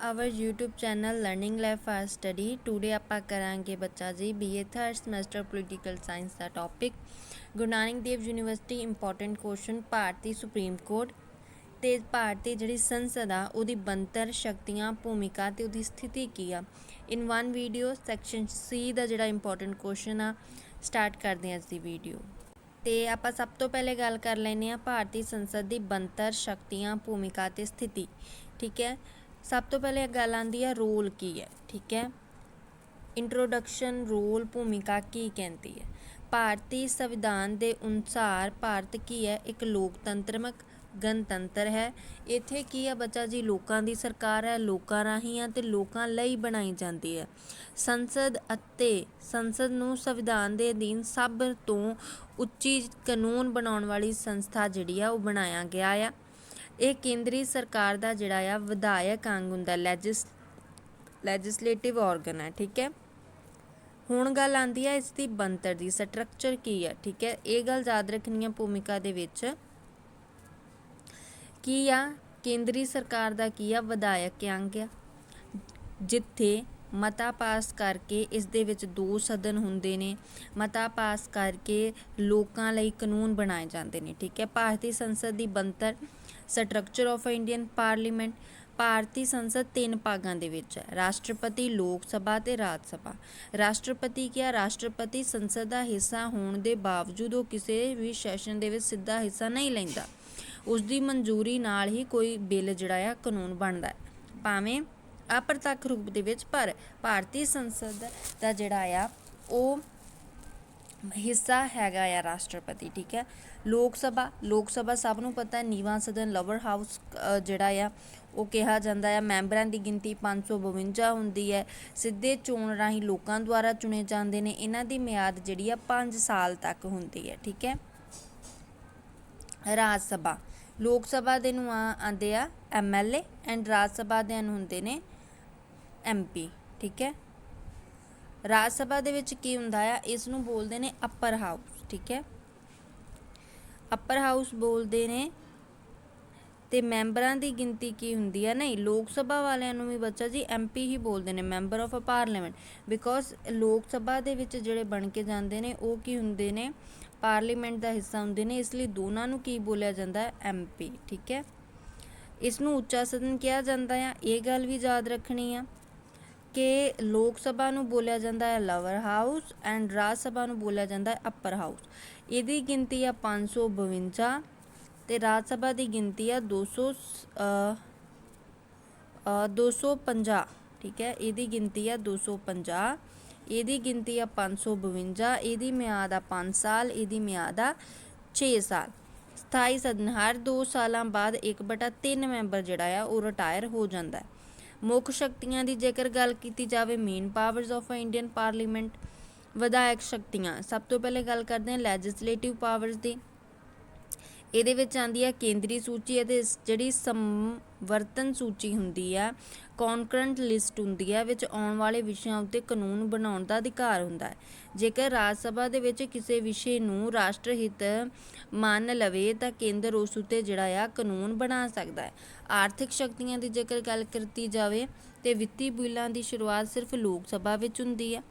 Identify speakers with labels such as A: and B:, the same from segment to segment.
A: Our YouTube channel learning life for study today ਆਪਾਂ ਕਰਾਂਗੇ ਬੱਚਾ ਜੀ BA third semester political science ਦਾ topic Guru Nanak Dev university important question ਭਾਰਤੀ supreme court ਤੇ ਭਾਰਤੀ ਜਿਹੜੀ ਸੰਸਦ ਆ ਉਹਦੀ ਬੰਤਰ ਸ਼ਕਤੀਆਂ ਭੂਮਿਕਾ ਤੇ ਉਹਦੀ ਸਥਿਤੀ ਕੀ ਆ in one video section C ਦਾ ਜਿਹੜਾ ਇੰਪੋਰਟੈਂਟ ਕੁਐਸਚਨ ਆ ਸਟਾਰਟ ਕਰਦੇ ਹਾਂ ਅੱਜ ਦੀ ਵੀਡੀਓ ਤੇ ਆਪਾਂ ਸਭ ਤੋਂ ਪਹਿਲੇ ਗੱਲ ਕਰ ਲੈਨੇ ਆ ਭਾਰਤੀ ਸੰਸਦ ਦੀ ਬੰਤਰ ਸ਼ਕਤੀਆਂ ਭੂਮਿਕਾ ਤੇ ਸਥਿਤੀ ਠੀਕ ਹੈ ਸਭ ਤੋਂ ਪਹਿਲੇ ਗੱਲ ਆਉਂਦੀ ਹੈ ਰੋਲ ਕੀ ਹੈ? ਠੀਕ ਹੈ? ਇੰਟਰੋਡਕਸ਼ਨ, ਰੋਲ, ਭੂਮਿਕਾ ਕੀ ਕਹਿੰਦੀ ਹੈ? ਭਾਰਤੀ ਸੰਵਿਧਾਨ ਦੇ ਅਨੁਸਾਰ ਭਾਰਤ ਕੀ ਹੈ? ਇੱਕ ਲੋਕਤੰਤਰਮਕ ਗਣਤੰਤਰ ਹੈ। ਇੱਥੇ ਕੀ ਹੈ ਬੱਚਾ ਜੀ? ਲੋਕਾਂ ਦੀ ਸਰਕਾਰ ਹੈ, ਲੋਕਾਂ ਰਾਹੀਂ ਹੈ ਤੇ ਲੋਕਾਂ ਲਈ ਬਣਾਈ ਜਾਂਦੀ ਹੈ। ਸੰਸਦ ਅਤੇ ਸੰਸਦ ਨੂੰ ਸੰਵਿਧਾਨ ਦੇ ਅਧੀਨ ਸਭ ਤੋਂ ਉੱਚੀ ਕਾਨੂੰਨ ਬਣਾਉਣ ਵਾਲੀ ਸੰਸਥਾ ਜਿਹੜੀ ਆ, ਉਹ ਬਣਾਇਆ ਗਿਆ ਆ। ਇਹ ਕੇਂਦਰੀ ਸਰਕਾਰ ਦਾ ਜਿਹੜਾ ਆ ਵਿਧਾਇਕ ਅੰਗ ਹੁੰਦਾ, ਲੈਜਿਸ ਲੈਜਿਸਲੇਟਿਵ ਆਰਗਨ ਹੈ, ਠੀਕ ਹੈ? ਹੁਣ ਗੱਲ ਆਂਦੀ ਹੈ ਇਸ ਦੀ ਬਣਤਰ ਦੀ ਸਟਰਕਚਰ ਕੀ ਹੈ ਠੀਕ ਹੈ? ਇਹ ਗੱਲ ਯਾਦ ਰੱਖਣੀ ਹੈ ਭੂਮਿਕਾ ਦੇ ਵਿੱਚ। ਕੀ ਆ? ਕੇਂਦਰੀ ਸਰਕਾਰ ਦਾ ਕੀ ਆ? ਵਿਧਾਇਕ ਅੰਗ ਆ। ਜਿੱਥੇ ਮਤਾ ਪਾਸ ਕਰਕੇ ਇਸ ਦੇ ਵਿੱਚ ਦੋ ਸਦਨ ਹੁੰਦੇ ਨੇ। ਮਤਾ ਪਾਸ ਕਰਕੇ ਲੋਕਾਂ ਲਈ ਕਾਨੂੰਨ ਬਣਾਏ ਜਾਂਦੇ ਨੇ, ਠੀਕ ਹੈ। ਭਾਰਤੀ ਸੰਸਦ ਦੀ ਬਣਤਰ ਸਟਰਕਚਰ ਆਫ ਇੰਡੀਅਨ ਪਾਰਲੀਮੈਂਟ ਭਾਰਤੀ ਸੰਸਦ ਤਿੰਨ ਭਾਗਾਂ ਦੇ ਵਿੱਚ ਹੈ। ਰਾਸ਼ਟਰਪਤੀ, ਲੋਕ ਸਭਾ ਤੇ ਰਾਜ ਸਭਾ। ਰਾਸ਼ਟਰਪਤੀ ਕਿਹਾ ਰਾਸ਼ਟਰਪਤੀ ਸੰਸਦ ਦਾ ਹਿੱਸਾ ਹੋਣ ਦੇ ਬਾਵਜੂਦ ਉਹ ਕਿਸੇ ਵੀ ਸੈਸ਼ਨ ਦੇ ਵਿੱਚ ਸਿੱਧਾ ਹਿੱਸਾ ਨਹੀਂ ਲੈਂਦਾ। ਉਸ ਦੀ ਮਨਜ਼ੂਰੀ ਨਾਲ ਹੀ ਕੋਈ ਬਿੱਲ ਜਿਹੜਾ ਆ ਕਾਨੂੰਨ ਬਣਦਾ ਹੈ। ਭਾਵੇਂ ਅਪਰਤੱਖ ਰੂਪ ਦੇ ਵਿੱਚ, ਪਰ ਭਾਰਤੀ ਸੰਸਦ ਦਾ ਜਿਹੜਾ ਆ, ਉਹ ਹਿੱਸਾ ਹੈਗਾ ਆ ਰਾਸ਼ਟਰਪਤੀ, ਠੀਕ ਹੈ? ਲੋਕ ਸਭਾ ਲੋਕ ਸਭਾ ਸਭ ਨੂੰ ਪਤਾ ਹੈ, ਨੀਵਾਂ ਸਦਨ ਲਵਰ ਹਾਊਸ ਜਿਹੜਾ ਆ, ਉਹ ਕਿਹਾ ਜਾਂਦਾ ਆ, ਮੈਂਬਰਾਂ ਦੀ ਗਿਣਤੀ 552 ਹੁੰਦੀ ਹੈ। ਸਿੱਧੇ ਚੋਣ ਰਾਹੀਂ ਲੋਕਾਂ ਦੁਆਰਾ ਚੁਣੇ ਜਾਂਦੇ ਨੇ, ਇਹਨਾਂ ਦੀ ਮਿਆਦ ਜਿਹੜੀ ਆ 5 ਸਾਲ ਤੱਕ ਹੁੰਦੀ ਹੈ, ਠੀਕ ਹੈ? ਰਾਜ ਸਭਾ, ਲੋਕ ਸਭਾ ਦੇ ਨੂੰ ਆ- ਆਉਂਦੇ ਆ ਐਮਐਲਏ ਐਂਡ ਰਾਜ ਸਭਾ ਦੇ ਨੂੰ ਹੁੰਦੇ ਨੇ ਐਮਪੀ ਠੀਕ ਹੈ? ਰਾਜ ਸਭਾ ਦੇ ਵਿੱਚ ਕੀ ਹੁੰਦਾ ਆ? ਇਸ ਨੂੰ ਬੋਲਦੇ ਨੇ ਅਪਰ ਹਾਊਸ ਠੀਕ ਹੈ? ਅਪਰ ਹਾਊਸ ਬੋਲਦੇ ਨੇ ਤੇ ਮੈਂਬਰਾਂ ਦੀ ਗਿਣਤੀ ਕੀ ਹੁੰਦੀ ਹੈ ਨਹੀਂ, ਲੋਕ ਸਭਾ ਵਾਲਿਆਂ ਨੂੰ ਵੀ ਬੱਚਾ ਜੀ ਐਮਪੀ ਹੀ ਬੋਲਦੇ ਨੇ, member of parliament because Lok Sabha ਦੇ ਵਿੱਚ ਜਿਹੜੇ ਬਣ ਕੇ ਜਾਂਦੇ ਨੇ, ਉਹ ਕੀ ਹੁੰਦੇ ਨੇ? ਪਾਰਲੀਮੈਂਟ ਦਾ ਹਿੱਸਾ ਹੁੰਦੇ ਨੇ, ਇਸ ਲਈ ਦੋਨਾਂ ਨੂੰ ਕੀ ਬੋਲਿਆ ਜਾਂਦਾ? ਹੈ ਐਮਪੀ ਠੀਕ ਹੈ? ਇਸ ਨੂੰ ਉੱਚਾ ਸਦਨ ਕਿਹਾ ਜਾਂਦਾ ਆ। ਇਹ ਗੱਲ ਵੀ ਯਾਦ ਰੱਖਣੀ ਆ। ਕਿ ਲੋਕ ਸਭਾ ਨੂੰ ਬੋਲਿਆ ਜਾਂਦਾ ਹੈ lower house and Rajya Sabha ਨੂੰ ਬੋਲਿਆ ਜਾਂਦਾ ਹੈ ਅਪਰ ਹਾਊਸ ਇਹਦੀ ਗਿਣਤੀ ਆ 552 ਤੇ ਰਾਜ ਸਭਾ ਦੀ ਗਿਣਤੀ ਆ 200 ਅ, ਅ, 250 ਠੀਕ ਹੈ ਇਹਦੀ ਗਿਣਤੀ ਆ 250 ਇਹਦੀ ਗਿਣਤੀ ਆ 552 ਇਹਦੀ ਮਿਆਦ ਆ 5 ਸਾਲ। ਇਹਦੀ ਮਿਆਦ ਆ 6 ਸਾਲ। ਸਥਾਈ ਸਦਨ ਹਰ 2 ਸਾਲਾਂ ਬਾਅਦ 1/3 ਮੈਂਬਰ ਜਿਹੜਾ ਆ ਉਹ ਰਿਟਾਇਰ ਹੋ ਜਾਂਦਾ ਹੈ। ਮੁੱਖ ਸ਼ਕਤੀਆਂ ਦੀ ਜੇਕਰ ਗੱਲ ਕੀਤੀ ਜਾਵੇ main powers of Indian parliament ਵਿਧਾਇਕ ਸ਼ਕਤੀਆਂ। ਸਭ ਤੋਂ ਪਹਿਲੇ ਗੱਲ ਕਰਦੇ ਹਾਂ ਲੈਜਿਸਲੇਟਿਵ ਪਾਵਰਸ ਦੀ। ਇਹਦੇ ਵਿੱਚ ਆਂਦੀ ਹੈ ਕੇਂਦਰੀ ਸੂਚੀ ਅਤੇ ਜਿਹੜੀ ਸੰਵਰਤਨ ਸੂਚੀ ਹੁੰਦੀ ਆ ਕੌਨਕਰੈਂਟ ਲਿਸਟ ਹੁੰਦੀ ਹੈ, ਵਿੱਚ ਆਉਣ ਵਾਲੇ ਵਿਸ਼ਿਆਂ ਉੱਤੇ ਕਾਨੂੰਨ ਬਣਾਉਣ ਦਾ ਅਧਿਕਾਰ ਹੁੰਦਾ ਹੈ। ਜੇਕਰ ਰਾਜ ਸਭਾ ਦੇ ਵਿੱਚ ਕਿਸੇ ਵਿਸ਼ੇ ਨੂੰ ਰਾਸ਼ਟਰ ਹਿੱਤ ਮੰਨ ਲਵੇ, ਤਾਂ ਕੇਂਦਰ ਉਸ ਉੱਤੇ ਜਿਹੜਾ ਆ ਕਾਨੂੰਨ ਬਣਾ ਸਕਦਾ ਹੈ। ਆਰਥਿਕ ਸ਼ਕਤੀਆਂ ਦੀ ਜੇਕਰ ਗੱਲ ਕੀਤੀ ਜਾਵੇ, ਤੇ ਵਿੱਤੀ ਬਿੱਲਾਂ ਦੀ ਸ਼ੁਰੂਆਤ ਸਿਰਫ ਲੋਕ ਸਭਾ ਵਿੱਚ ਹੁੰਦੀ ਹੈ।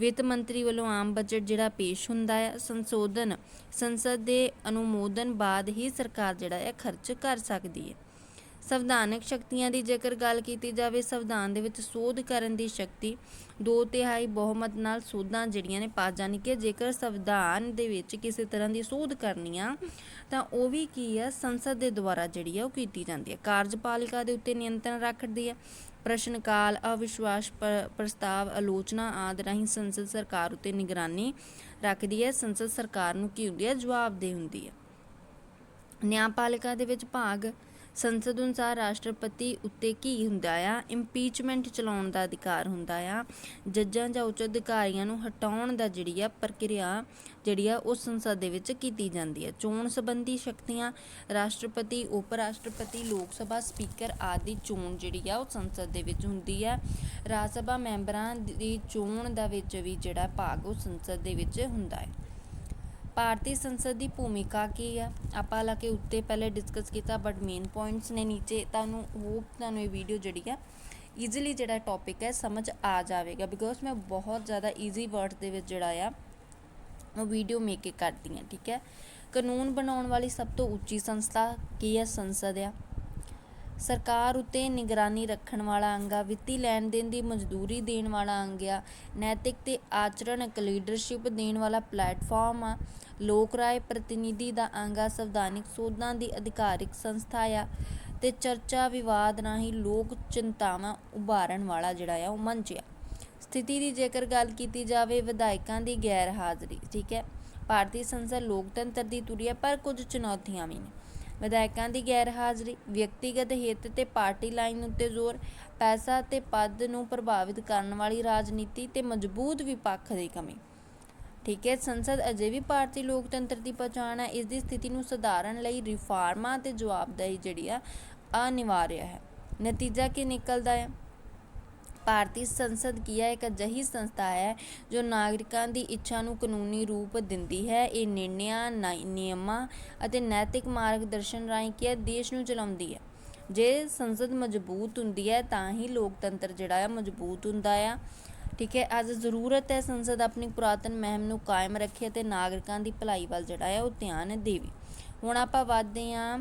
A: ਵਿੱਤ ਮੰਤਰੀ ਵੱਲੋਂ ਆਮ ਬਜਟ ਜਿਹੜਾ ਪੇਸ਼ ਹੁੰਦਾ ਹੈ, ਸੰਸ਼ੋਧਨ ਸੰਸਦ ਦੇ ਅਨੁਮੋਦਨ ਬਾਅਦ ਹੀ ਸਰਕਾਰ ਜਿਹੜਾ ਹੈ ਖਰਚ ਕਰ ਸਕਦੀ ਹੈ। ਸੰਵਿਧਾਨਕ ਸ਼ਕਤੀਆਂ ਦੀ ਜੇਕਰ ਗੱਲ ਕੀਤੀ ਜਾਵੇ, ਸੰਵਿਧਾਨ ਦੇ ਵਿੱਚ ਸੋਧ ਕਰਨ ਦੀ ਸ਼ਕਤੀ ਦੋ ਤਿਹਾਈ ਬਹੁਮਤ ਨਾਲ ਸੋਧਾਂ ਜਿਹੜੀਆਂ ਨੇ ਪਾਸ, ਜਾਣੀ ਕਿ ਜੇਕਰ ਸੰਵਿਧਾਨ ਦੇ ਵਿੱਚ ਕਿਸੇ ਤਰ੍ਹਾਂ ਦੀ ਸੋਧ ਕਰਨੀ ਆ, ਤਾਂ ਉਹ ਵੀ ਕੀ ਆ, ਸੰਸਦ ਦੇ ਦੁਆਰਾ ਜਿਹੜੀ ਆ, ਉਹ ਕੀਤੀ ਜਾਂਦੀ ਹੈ ਕਾਰਜਪਾਲਿਕਾ ਦੇ ਉੱਤੇ ਨਿਯੰਤਰਣ ਰੱਖਦੀ ਹੈ ਪ੍ਰਸ਼ਨ ਕਾਲ ਅਵਿਸ਼ਵਾਸ ਪ੍ਰਸਤਾਵ, ਆਲੋਚਨਾ ਆਦਿ ਰਾਹੀਂ ਸੰਸਦ ਸਰਕਾਰ ਉੱਤੇ ਨਿਗਰਾਨੀ ਰੱਖਦੀ ਹੈ। ਸੰਸਦ ਸਰਕਾਰ ਨੂੰ ਕੀ ਹੁੰਦੀ ਹੈ? ਜਵਾਬਦੇਹ ਹੁੰਦੀ ਹੈ। ਨਿਆਂਪਾਲਿਕਾ ਦੇ ਵਿੱਚ ਭਾਗ ਸੰਸਦ ਅਨੁਸਾਰ ਰਾਸ਼ਟਰਪਤੀ ਉੱਤੇ ਕੀ ਹੁੰਦਾ ਆ? ਇੰਪੀਚਮੈਂਟ ਚਲਾਉਣ ਦਾ ਅਧਿਕਾਰ ਹੁੰਦਾ ਆ। ਜੱਜਾਂ ਜਾਂ ਉੱਚ ਅਧਿਕਾਰੀਆਂ ਨੂੰ ਹਟਾਉਣ ਦਾ ਜਿਹੜੀ ਆ ਪ੍ਰਕਿਰਿਆ, ਜਿਹੜੀ ਆ ਉਹ ਸੰਸਦ ਦੇ ਵਿੱਚ ਕੀਤੀ ਜਾਂਦੀ ਹੈ ਚੋਣ ਸੰਬੰਧੀ ਸ਼ਕਤੀਆਂ, ਰਾਸ਼ਟਰਪਤੀ ਉਪ ਰਾਸ਼ਟਰਪਤੀ ਲੋਕ ਸਭਾ ਸਪੀਕਰ ਆਦਿ ਚੋਣ ਜਿਹੜੀ ਆ ਉਹ ਸੰਸਦ ਦੇ ਵਿੱਚ ਹੁੰਦੀ ਆ। ਰਾਜ ਸਭਾ ਮੈਂਬਰਾਂ ਦੀ ਚੋਣ ਦਾ ਵਿੱਚ ਵੀ ਜਿਹੜਾ ਭਾਗ ਉਹ ਸੰਸਦ ਦੇ ਵਿੱਚ ਹੁੰਦਾ ਹੈ ਭਾਰਤੀ ਸੰਸਦ ਦੀ ਭੂਮਿਕਾ ਕੀ ਹੈ ਆਪਾਂ ਹਾਲਾਂਕਿ ਉੱਤੇ ਪਹਿਲੇ ਡਿਸਕਸ ਕੀਤਾ ਬਟ ਮੇਨ ਪੁਆਇੰਟਸ ਨੇ ਨੀਚੇ, ਤੁਹਾਨੂੰ ਹੋਪ ਤੁਹਾਨੂੰ ਇਹ ਵੀਡੀਓ ਜਿਹੜੀ ਆ ਈਜ਼ੀਲੀ ਜਿਹੜਾ ਟੌਪਿਕ ਹੈ, ਸਮਝ ਆ ਜਾਵੇਗਾ। ਬਿਕੋਜ਼ ਮੈਂ ਬਹੁਤ ਜ਼ਿਆਦਾ ਈਜ਼ੀ ਵਰਡ ਦੇ ਵਿੱਚ ਜਿਹੜਾ ਆ, ਉਹ ਵੀਡੀਓ ਮੇਕ ਕਰਦੀ ਹਾਂ ਠੀਕ ਹੈ? ਕਾਨੂੰਨ ਬਣਾਉਣ ਵਾਲੀ ਸਭ ਤੋਂ ਉੱਚੀ ਸੰਸਥਾ ਕੀ ਹੈ? ਸੰਸਦ ਆ। ਸਰਕਾਰ ਉੱਤੇ ਨਿਗਰਾਨੀ ਰੱਖਣ ਵਾਲਾ ਅੰਗ ਆ ਵਿੱਤੀ ਲੈਣ ਦੇਣ ਦੀ ਮਜ਼ਦੂਰੀ ਦੇਣ ਵਾਲਾ ਅੰਗ ਆ ਨੈਤਿਕ ਤੇ ਆਚਰਣਕ ਲੀਡਰਸ਼ਿਪ ਦੇਣ ਵਾਲਾ ਪਲੇਟਫਾਰਮ ਆ। ਲੋਕ ਰਾਏ ਪ੍ਰਤੀਨਿਧੀ ਦਾ ਅੰਗ ਆ ਸੰਵਿਧਾਨਿਕ ਸੋਧਾਂ ਦੀ ਅਧਿਕਾਰਿਕ ਸੰਸਥਾ ਆ ਤੇ ਚਰਚਾ ਵਿਵਾਦ ਰਾਹੀਂ ਲੋਕ ਚਿੰਤਾਵਾਂ ਉਭਾਰਨ ਵਾਲਾ ਜਿਹੜਾ ਆ ਉਹ ਮੰਚ ਆ। ਸਥਿਤੀ ਦੀ ਜੇਕਰ ਗੱਲ ਕੀਤੀ ਜਾਵੇ, ਵਿਧਾਇਕਾਂ ਦੀ ਗੈਰ ਹਾਜ਼ਰੀ ਠੀਕ ਹੈ? ਭਾਰਤੀ ਸੰਸਦ ਲੋਕਤੰਤਰ ਦੀ ਤੁਰੀ ਹੈ ਪਰ ਕੁਝ ਚੁਣੌਤੀਆਂ ਵੀ ਨੇ। ਵਿਧਾਇਕਾਂ ਦੀ ਗੈਰ ਹਾਜ਼ਰੀ ਵਿਅਕਤੀਗਤ ਹਿੱਤ ਤੇ ਪਾਰਟੀ ਲਾਈਨ ਉੱਤੇ ਜ਼ੋਰ, ਪੈਸਾ ਤੇ ਪਦ ਨੂੰ ਪ੍ਰਭਾਵਿਤ ਕਰਨ ਵਾਲੀ ਰਾਜਨੀਤੀ ਤੇ ਮਜ਼ਬੂਤ ਵਿਪੱਖ ਦੀ ਕਮੀ। ਠੀਕ ਹੈ, ਸੰਸਦ ਅਜੇ ਵੀ ਭਾਰਤੀ ਲੋਕਤੰਤਰ ਦੀ ਪਛਾਣ ਹੈ। ਇਸ ਦੀ ਸਥਿਤੀ ਨੂੰ ਸੁਧਾਰਨ ਲਈ ਰਿਫਾਰਮਾਂ ਤੇ ਜਵਾਬਦੇਹੀ ਜਿਹੜੀ ਆ ਅਨਿਵਾਰਿਆ ਹੈ। ਨਤੀਜਾ ਕੀ ਨਿਕਲਦਾ ਹੈ? ਭਾਰਤੀ ਸੰਸਦ ਕੀ ਹੈ ਇੱਕ ਅਜਿਹੀ ਸੰਸਥਾ ਹੈ ਜੋ ਨਾਗਰਿਕਾਂ ਦੀ ਇੱਛਾ ਨੂੰ ਕਾਨੂੰਨੀ ਰੂਪ ਦਿੰਦੀ ਹੈ। ਇਹ ਨਿਰਣਿਆਂ ਨਿ- ਨਿਯਮਾਂ ਅਤੇ ਨੈਤਿਕ ਮਾਰਗਦਰਸ਼ਨ ਰਾਹੀਂ ਕੀ ਹੈ ਦੇਸ਼ ਨੂੰ ਚਲਾਉਂਦੀ ਹੈ। ਜੇ ਸੰਸਦ ਮਜ਼ਬੂਤ ਹੁੰਦੀ ਹੈ ਤਾਂ ਹੀ ਲੋਕਤੰਤਰ ਜਿਹੜਾ ਆ ਮਜ਼ਬੂਤ ਹੁੰਦਾ ਆ। ਠੀਕ ਹੈ, ਅੱਜ ਜ਼ਰੂਰਤ ਹੈ ਸੰਸਦ ਆਪਣੀ ਪੁਰਾਤਨ ਮਹਿਮ ਨੂੰ ਕਾਇਮ ਰੱਖੇ ਅਤੇ ਨਾਗਰਿਕਾਂ ਦੀ ਭਲਾਈ ਵੱਲ ਜਿਹੜਾ ਹੈ ਉਹ ਧਿਆਨ ਦੇਵੇ। ਹੁਣ ਆਪਾਂ ਵਧਦੇ ਹਾਂ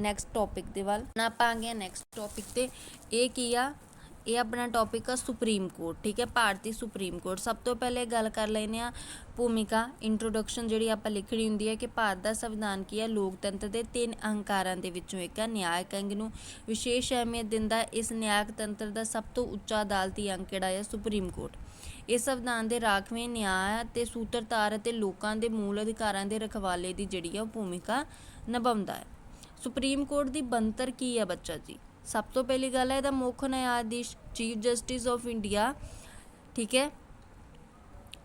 A: ਨੈਕਸਟ ਟੌਪਿਕ ਦੇ ਵੱਲ। ਹੁਣ ਆਪਾਂ ਆ ਗਏ ਨੈਕਸਟ ਟੌਪਿਕ ਤੇ। ਇਹ ਕੀ ਆ? ਇਹ ਆਪਣਾ ਟੌਪਿਕ ਆ ਸੁਪਰੀਮ ਕੋਰਟ ਠੀਕ ਹੈ, ਭਾਰਤੀ ਸੁਪਰੀਮ ਕੋਰਟ ਸਭ ਤੋਂ ਪਹਿਲੇ ਗੱਲ ਕਰ ਲੈਨੇ ਆ ਭੂਮਿਕਾ ਇੰਟਰੋਡਕਸ਼ਨ ਜਿਹੜੀ ਆਪਾਂ ਲਿਖਣੀ ਹੁੰਦੀ ਹੈ ਕਿ ਭਾਰਤ ਦਾ ਸੰਵਿਧਾਨ ਕੀ ਹੈ? ਲੋਕਤੰਤਰ ਦੇ ਤਿੰਨ ਅਹੰਕਾਰਾਂ ਦੇ ਵਿੱਚੋਂ ਇੱਕ ਹੈ, ਨਿਆਇਕ ਅੰਗ ਨੂੰ। ਵਿਸ਼ੇਸ਼ ਅਹਿਮੀਅਤ ਦਿੰਦਾ ਇਸ ਨਿਆਇਕ ਤੰਤਰ ਦਾ ਸਭ ਤੋਂ ਉੱਚਾ ਅਦਾਲਤੀ ਅੰਗ ਕਿਹੜਾ ਹੈ? ਸੁਪਰੀਮ ਕੋਰਟ ਇਸ ਸੰਵਿਧਾਨ ਦੇ ਰਾਖਵੇਂ ਨਿਆਂ ਤੇ ਸੂਤਰਧਾਰ ਅਤੇ ਲੋਕਾਂ ਦੇ ਮੂਲ ਅਧਿਕਾਰਾਂ ਦੇ ਰਖਵਾਲੇ ਦੀ ਜਿਹੜੀ ਹੈ ਉਹ ਭੂਮਿਕਾ ਨਿਭਾਉਂਦਾ ਹੈ। ਸੁਪਰੀਮ ਕੋਰਟ ਦੀ ਬਣਤਰ ਕੀ ਹੈ ਬੱਚਾ ਜੀ? ਸਭ ਤੋਂ ਪਹਿਲੀ ਗੱਲ ਹੈ ਇਹਦਾ ਮੁੱਖ ਨਿਆਇਆਧੀਸ਼ ਚੀਫ ਜਸਟਿਸ ਆਫ ਇੰਡੀਆ, ਠੀਕ ਹੈ?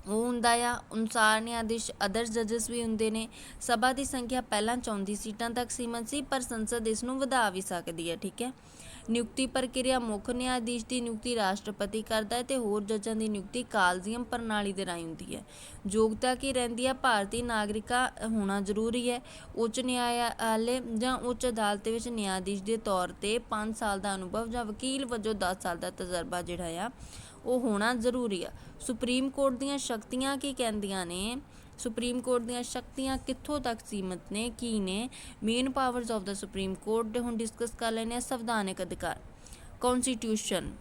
A: ਉਹ ਹੁੰਦਾ ਆ, ਅਨੁਸਾਰ ਨਿਆਇਆਧੀਸ਼ ਅਦਰ ਜੱਜਸ ਵੀ ਹੁੰਦੇ ਨੇ। ਸਭਾ ਦੀ ਸੰਖਿਆ ਪਹਿਲਾਂ 34 ਸੀਟਾਂ ਤੱਕ ਸੀਮਤ ਸੀ, ਪਰ ਸੰਸਦ ਇਸ ਨੂੰ ਵਧਾ ਵੀ ਸਕਦੀ ਹੈ, ਠੀਕ ਹੈ? ਨਿਯੁਕਤੀ ਪ੍ਰਕਿਰਿਆ ਮੁੱਖ ਨਿਆਇਆਧੀਸ਼ ਦੀ ਨਿਯੁਕਤੀ ਰਾਸ਼ਟਰਪਤੀ ਕਰਦਾ ਹੈ ਤੇ ਹੋਰ ਜੱਜਾਂ ਦੀ ਨਿਯੁਕਤੀ ਕਾਲਜੀਅਮ ਪ੍ਰਣਾਲੀ ਦੇ ਰਾਹੀਂ ਹੁੰਦੀ ਹੈ। ਯੋਗਤਾ ਕੀ ਰਹਿੰਦੀ ਹੈ? ਭਾਰਤੀ ਨਾਗਰਿਕਾ ਹੋਣਾ ਜ਼ਰੂਰੀ ਹੈ। ਉੱਚ ਨਿਆਇਆਲੇ ਜਾਂ ਉੱਚ ਅਦਾਲਤ ਵਿੱਚ ਨਿਆਇਆਧੀਸ਼ ਦੇ ਤੌਰ ਤੇ 5 ਸਾਲ ਦਾ ਅਨੁਭਵ ਜਾਂ ਵਕੀਲ ਵਜੋਂ 10 ਸਾਲ ਦਾ ਤਜਰਬਾ ਜਿਹੜਾ ਆ, ਉਹ ਹੋਣਾ ਜ਼ਰੂਰੀ ਆ। ਸੁਪਰੀਮ ਕੋਰਟ ਦੀਆਂ ਸ਼ਕਤੀਆਂ ਕੀ ਕਹਿੰਦੀਆਂ ਨੇ? ਸੁਪਰੀਮ ਕੋਰਟ ਦੀਆਂ ਸ਼ਕਤੀਆਂ ਕਿੱਥੋਂ ਤੱਕ ਸੀਮਤ ਨੇ, ਕੀ ਨੇ? ਮੇਨ ਪਾਵਰਸ ਆਫ ਦਾ ਸੁਪਰੀਮ ਕੋਰਟ ਦੇ ਹੁਣ ਡਿਸਕਸ ਕਰ ਲੈਨੇ ਆ ਸੰਵਿਧਾਨਕ ਅਧਿਕਾਰ ਕਨਸਟੀਟਿਊਸ਼ਨ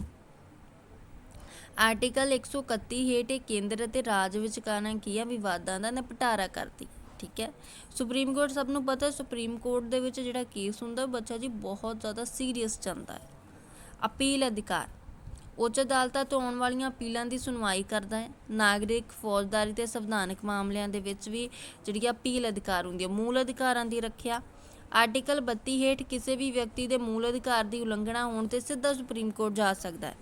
A: ਆਰਟੀਕਲ 131 ਹੇਠ ਇਹ ਕੇਂਦਰ ਅਤੇ ਰਾਜ ਵਿਚਕਾਰਾਂ ਕੀ ਆ? ਵਿਵਾਦਾਂ ਦਾ ਨਿਪਟਾਰਾ ਕਰਦੀ, ਠੀਕ ਹੈ? ਸੁਪਰੀਮ ਕੋਰਟ ਸਭ ਨੂੰ ਪਤਾ ਸੁਪਰੀਮ ਕੋਰਟ ਦੇ ਵਿੱਚ ਜਿਹੜਾ ਕੇਸ ਹੁੰਦਾ ਬੱਚਾ ਜੀ ਬਹੁਤ ਜ਼ਿਆਦਾ ਸੀਰੀਅਸ ਜਾਂਦਾ ਹੈ। ਅਪੀਲ ਅਧਿਕਾਰ। ਉੱਚ ਅਦਾਲਤਾਂ ਤੋਂ ਆਉਣ ਵਾਲੀਆਂ ਅਪੀਲਾਂ ਦੀ ਸੁਣਵਾਈ ਕਰਦਾ ਹੈ। ਨਾਗਰਿਕ ਫੌਜਦਾਰੀ ਤੇ ਸੰਵਿਧਾਨਕ ਮਾਮਲਿਆਂ ਦੇ ਵਿੱਚ ਵੀ ਜਿਹੜੀ ਅਪੀਲ ਅਧਿਕਾਰ ਹੁੰਦੀ ਹੈ, ਮੂਲ ਅਧਿਕਾਰਾਂ ਦੀ ਰੱਖਿਆ। ਆਰਟੀਕਲ 32 ਹੇਠ ਕਿਸੇ ਵੀ ਵਿਅਕਤੀ ਦੇ ਮੂਲ ਅਧਿਕਾਰ ਦੀ ਉਲੰਘਣਾ ਹੋਣ ਤੇ ਸਿੱਧਾ ਸੁਪਰੀਮ ਕੋਰਟ ਜਾ ਸਕਦਾ ਹੈ।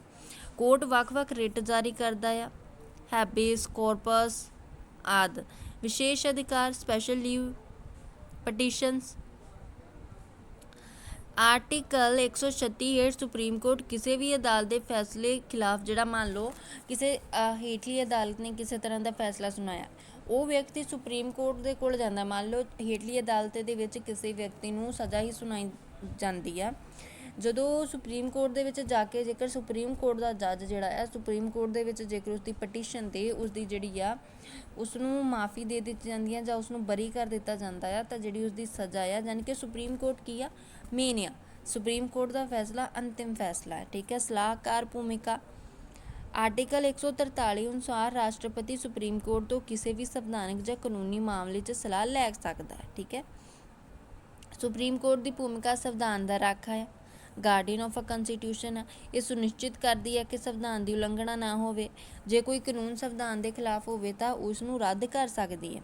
A: ਕੋਰਟ ਵੱਖ-ਵੱਖ ਰਿਟ ਜਾਰੀ ਕਰਦਾ ਹੈ ਹੈਬੇਸ ਕਾਰਪਸ ਆਦ। ਵਿਸ਼ੇਸ਼ ਅਧਿਕਾਰ, ਸਪੈਸ਼ਲ ਲੀਵ ਪਟੀਸ਼ਨਸ ਆਰਟੀਕਲ 136 ਹੇਠ ਸੁਪਰੀਮ ਕੋਰਟ ਕਿਸੇ ਵੀ ਅਦਾਲਤ ਦੇ ਫੈਸਲੇ ਖਿਲਾਫ ਜਿਹੜਾ ਮੰਨ ਲਓ ਕਿਸੇ ਅ, ਹੇਠਲੀ ਅਦਾਲਤ ਨੇ ਕਿਸੇ ਤਰ੍ਹਾਂ ਦਾ ਫੈਸਲਾ ਸੁਣਾਇਆ ਉਹ ਵਿਅਕਤੀ ਸੁਪਰੀਮ ਕੋਰਟ ਦੇ ਕੋਲ ਜਾਂਦਾ ਮੰਨ ਲਓ, ਹੇਠਲੀ ਅਦਾਲਤ ਦੇ ਵਿੱਚ ਕਿਸੇ ਵਿਅਕਤੀ ਨੂੰ ਸਜ਼ਾ ਹੀ ਸੁਣਾਈ ਜਾਂਦੀ ਆ। ਜਦੋਂ ਸੁਪਰੀਮ ਕੋਰਟ ਦੇ ਵਿੱਚ ਜਾ ਕੇ ਜੇਕਰ ਸੁਪਰੀਮ ਕੋਰਟ ਦਾ ਜੱਜ ਜਿਹੜਾ ਹੈ, ਸੁਪਰੀਮ ਕੋਰਟ ਦੇ ਵਿੱਚ ਜੇਕਰ ਉਸ ਦੀ ਪਟੀਸ਼ਨ ਤੇ ਉਸ ਦੀ ਜਿਹੜੀ ਆ ਉਸ ਨੂੰ ਮਾਫੀ ਦੇ ਦਿੱਤੀ ਜਾਂਦੀ ਹੈ ਜਾਂ ਉਸ ਨੂੰ ਬਰੀ ਕਰ ਦਿੱਤਾ ਜਾਂਦਾ ਆ, ਤਾਂ ਜਿਹੜੀ ਉਸ ਦੀ ਸਜ਼ਾ ਆ, ਯਾਨੀ ਕਿ ਸੁਪਰੀਮ ਕੋਰਟ ਕੀ ਆ? ਮੇਨ ਆ। ਸੁਪਰੀਮ ਕੋਰਟ ਦਾ ਫੈਸਲਾ ਅੰਤਿਮ ਫੈਸਲਾ ਹੈ। ਠੀਕ ਹੈ? ਸਲਾਹਕਾਰ ਭੂਮਿਕਾ। ਆਰਟੀਕਲ 143 ਅਨੁਸਾਰ ਰਾਸ਼ਟਰਪਤੀ ਸੁਪਰੀਮ ਕੋਰਟ ਤੋਂ ਕਿਸੇ ਵੀ ਸੰਵਿਧਾਨਕ ਜਾਂ ਕਾਨੂੰਨੀ ਮਾਮਲੇ 'ਚ ਸਲਾਹ ਲੈ ਸਕਦਾ ਹੈ, ਠੀਕ ਹੈ? ਸੁਪਰੀਮ ਕੋਰਟ ਦੀ ਭੂਮਿਕਾ ਸੰਵਿਧਾਨ ਦਾ ਰਾਖਾ ਹੈ। ਗਾਰਡੀਅਨ ਆਫ ਅ ਕਨਸਟੀਟਿਊਸ਼ਨ ਹੈ। ਇਹ ਸੁਨਿਸ਼ਚਿਤ ਕਰਦੀ ਹੈ ਕਿ ਸੰਵਿਧਾਨ ਦੀ ਉਲੰਘਣਾ ਨਾ ਹੋਵੇ। ਜੇ ਕੋਈ ਕਾਨੂੰਨ ਸੰਵਿਧਾਨ ਦੇ ਖਿਲਾਫ ਹੋਵੇ ਤਾਂ ਉਸ ਨੂੰ ਰੱਦ ਕਰ ਸਕਦੀ ਹੈ।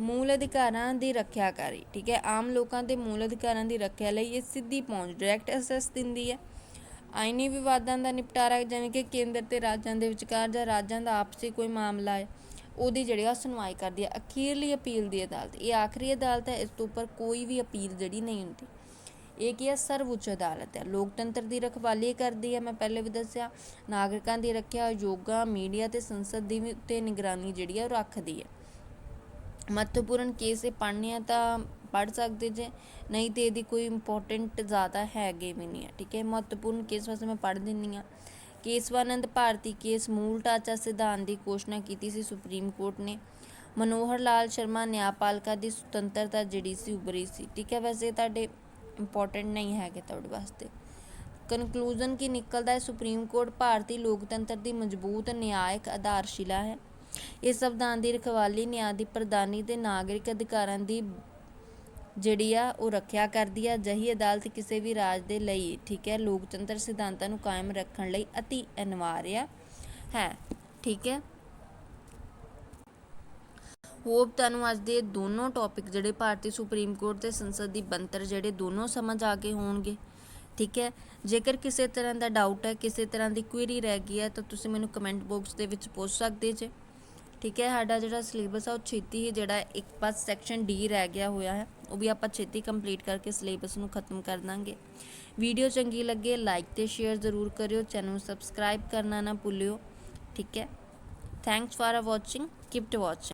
A: ਮੂਲ ਅਧਿਕਾਰਾਂ ਦੀ ਰੱਖਿਆ ਕਰੀ ਠੀਕ ਹੈ? ਆਮ ਲੋਕਾਂ ਦੇ ਮੂਲ ਅਧਿਕਾਰਾਂ ਦੀ ਰੱਖਿਆ ਲਈ ਇਹ ਸਿੱਧੀ ਪਹੁੰਚ ਡਾਇਰੈਕਟ ਐਕਸੈਸ ਦਿੰਦੀ ਹੈ। ਆਈਨੀ ਵਿਵਾਦਾਂ ਦਾ ਨਿਪਟਾਰਾ ਜਿਵੇਂ ਕਿ ਕੇਂਦਰ ਤੇ ਰਾਜਾਂ ਦੇ ਵਿਚਕਾਰ ਜਾਂ ਰਾਜਾਂ ਦਾ ਆਪਸੀ ਕੋਈ ਮਾਮਲਾ ਹੈ, ਉਹਦੀ ਜਿਹੜੀ ਆ ਸੁਣਵਾਈ ਕਰਦੀ ਹੈ। ਅਖੀਰਲੀ ਅਪੀਲ ਦੀ ਅਦਾਲਤ, ਇਹ ਆਖਰੀ ਅਦਾਲਤ ਹੈ, ਇਸ ਤੋਂ ਉੱਪਰ ਕੋਈ ਵੀ ਅਪੀਲ ਜਿਹੜੀ ਨਹੀਂ ਹੁੰਦੀ। ਇਹ ਕੀ ਹੈ? ਸਰਵਉੱਚ ਅਦਾਲਤ ਹੈ। ਲੋਕਤੰਤਰ ਦੀ ਰਖਵਾਲੀ ਕਰਦੀ ਹੈ, ਮੈਂ ਪਹਿਲੇ ਵੀ ਦੱਸਿਆ। ਨਾਗਰਿਕਾਂ ਦੀ ਰੱਖਿਆ, ਯੋਗਾ, ਮੀਡੀਆ ਤੇ ਸੰਸਦ ਦੀ ਉੱਤੇ ਨਿਗਰਾਨੀ ਜਿਹੜੀ ਹੈ, ਉਹ ਰੱਖਦੀ ਹੈ। ਮਹੱਤਵਪੂਰਨ ਕੇਸ ਇਹ ਪੜ੍ਹਨੇ ਆ ਤਾਂ ਪੜ੍ਹ ਸਕਦੇ ਜੇ, ਨਹੀਂ ਤੇ ਇਹਦੀ ਕੋਈ ਇੰਪੋਰਟੈਂਟ ਜ਼ਿਆਦਾ ਹੈਗੇ ਵੀ ਨਹੀਂ ਹੈ ਠੀਕ ਹੈ? ਮਹੱਤਵਪੂਰਨ ਕੇਸ ਵਾਸਤੇ ਮੈਂ ਪੜ੍ਹ ਦਿੰਨੀ ਆ ਕੇਸਵਾਨੰਦ ਭਾਰਤੀ ਕੇਸ ਮੂਲ ਢਾਂਚਾ ਸਿਧਾਂਤ ਦੀ ਘੋਸ਼ਣਾ ਕੀਤੀ ਸੀ ਸੁਪਰੀਮ ਕੋਰਟ ਨੇ। ਮਨੋਹਰ ਲਾਲ ਸ਼ਰਮਾ ਨਿਆਂਪਾਲਿਕਾ ਦੀ ਸੁਤੰਤਰਤਾ ਜਿਹੜੀ ਸੀ, ਉਭਰੀ ਸੀ। ਠੀਕ ਹੈ? ਵੈਸੇ ਤੁਹਾਡੇ ਇੰਪੋਰਟੈਂਟ ਨਹੀਂ ਹੈਗੇ ਤੁਹਾਡੇ ਵਾਸਤੇ। ਕਨਕਲੂਜਨ ਕੀ ਨਿਕਲਦਾ ਹੈ? ਸੁਪਰੀਮ ਕੋਰਟ ਭਾਰਤੀ ਲੋਕਤੰਤਰ ਦੀ ਮਜ਼ਬੂਤ ਨਿਆਇਕ ਆਧਾਰਸ਼ਿਲਾ ਹੈ। ਇਸ ਸੰਵਿਧਾਨ ਦੀ ਰਖਵਾਲੀ ਨਿਆਂ ਦੀ ਪ੍ਰਧਾਨੀ ਤੇ ਨਾਗਰਿਕ ਅਧਿਕਾਰਾਂ ਦੀ ਜਿਹੜੀ ਆ, ਉਹ ਰੱਖਿਆ ਕਰਦੀ ਆ। ਜਹੀ ਅਦਾਲਤ ਕਿਸੇ ਵੀ ਰਾਜ ਦੇ ਲਈ, ਠੀਕ ਹੈ, ਲੋਕਤੰਤਰ ਸਿਧਾਂਤਾਂ ਨੂੰ ਕਾਇਮ ਰੱਖਣ ਲਈ ਅਤੀ ਅਨਿਵਾਰਿਆ ਹੈ, ਠੀਕ ਹੈ। ਹੋਪ ਤੁਹਾਨੂੰ ਅੱਜ ਦੇ ਦੋਨੋਂ ਟੌਪਿਕ ਜਿਹੜੇ ਭਾਰਤੀ ਸੁਪਰੀਮ ਕੋਰਟ ਤੇ ਸੰਸਦ ਦੀ ਬਣਤਰ ਜਿਹੜੇ ਦੋਨੋਂ ਸਮਝ ਆ ਗਏ ਹੋਣਗੇ, ਠੀਕ ਹੈ। ਜੇਕਰ ਕਿਸੇ ਤਰ੍ਹਾਂ ਦਾ ਡਾਊਟ ਹੈ, ਕਿਸੇ ਤਰ੍ਹਾਂ ਦੀ ਕੁਇਰੀ ਰਹਿ ਗਈ ਹੈ, ਤਾਂ ਤੁਸੀਂ ਮੈਨੂੰ ਕਮੈਂਟ ਬਾਕਸ ਦੇ ਵਿੱਚ ਪੁੱਛ ਸਕਦੇ ਜੇ, ਠੀਕ ਹੈ। ਸਾਡਾ ਜਿਹੜਾ ਸਿਲੇਬਸ ਆ, ਉਹ ਛੇਤੀ ਹੀ ਜਿਹੜਾ ਇੱਕ ਪਾਸ ਸੈਕਸ਼ਨ ਡੀ ਰਹਿ ਗਿਆ ਹੋਇਆ ਹੈ। ਉਹ ਵੀ ਆਪਾਂ ਛੇਤੀ ਕੰਪਲੀਟ ਕਰਕੇ ਸਿਲੇਬਸ ਨੂੰ ਖਤਮ ਕਰ ਦਾਂਗੇ। ਵੀਡੀਓ ਚੰਗੀ ਲੱਗੇ ਲਾਈਕ ਤੇ ਸ਼ੇਅਰ ਜ਼ਰੂਰ ਕਰਿਓ ਚੈਨਲ ਨੂੰ ਸਬਸਕ੍ਰਾਈਬ ਕਰਨਾ ਨਾ ਭੁੱਲਿਓ, ਠੀਕ ਹੈ? Thanks for watching keep to watching